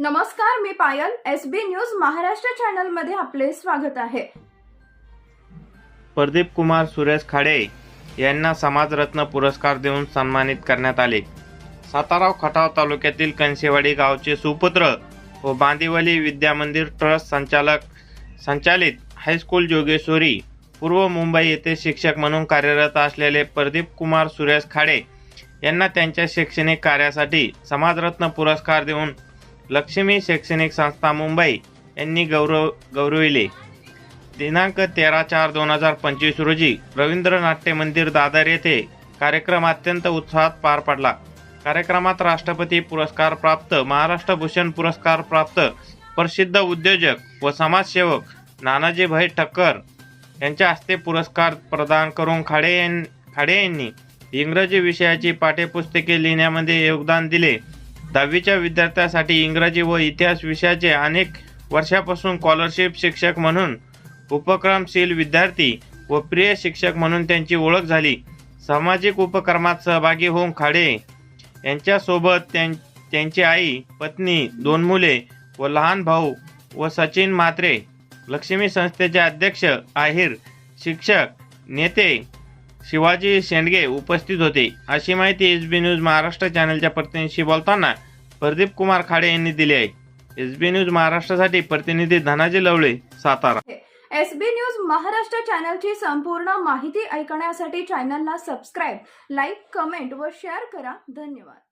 नमस्कार मी Payal S B news Maharashtra चॅनलमध्ये आपले स्वागत आहे. प्रदीप कुमार सुरेश खाडे यांना समाजरत्न पुरस्कार देऊन सन्मानित करण्यात आले. सातारा खटाव तालुक्यातील कंसेवाडी गावचे सुपुत्र व बांदिवली विद्यामंदिर ट्रस्ट संचालक संचालित हायस्कूल जोगेश्वरी पूर्व मुंबई येथे शिक्षक म्हणून कार्यरत असलेले प्रदीप कुमार सुरेश खाडे यांना त्यांच्या शैक्षणिक कार्यासाठी समाजरत्न पुरस्कार देऊन लक्ष्मी शैक्षणिक संस्था मुंबई यांनी गौरव गौरविले. दिनांक तेरा चार दोन हजार पंचवीस रोजी रवींद्र नाट्य मंदिर दादर येथे कार्यक्रम अत्यंत उत्साहात पार पडला. कार्यक्रमात राष्ट्रपती पुरस्कार प्राप्त महाराष्ट्र भूषण पुरस्कार प्राप्त प्रसिद्ध उद्योजक व समाजसेवक नानाजी भाई ठक्कर यांच्या हस्ते पुरस्कार प्रदान करून खाडे यां खाडे यांनी इंग्रजी विषयाची पाठ्यपुस्तके लिहिण्यामध्ये योगदान दिले. दहावीच्या विद्यार्थ्यांसाठी इंग्रजी व इतिहास विषयाचे अनेक वर्षापासून स्कॉलरशिप शिक्षक म्हणून उपक्रमशील विद्यार्थी व प्रिय शिक्षक म्हणून त्यांची ओळख झाली. सामाजिक उपक्रमात सहभागी होऊन खाडे यांच्यासोबत त्यां त्यांची आई पत्नी दोन मुले व लहान भाऊ व सचिन म्हात्रे लक्ष्मी संस्थेचे अध्यक्ष आहिर शिक्षक नेते शिवाजी शेंडगे उपस्थित होते. अशी माहिती एस बी न्यूज महाराष्ट्र चॅनलच्या प्रतिनिधीशी बोलताना प्रदीप कुमार खाडे यांनी दिली आहे. एस बी न्यूज महाराष्ट्रासाठी प्रतिनिधी Dhanaji Lavale Satara. S B news Maharashtra चॅनलची संपूर्ण माहिती ऐकण्यासाठी चॅनलला सबस्क्राईब लाईक कमेंट व शेअर करा. धन्यवाद.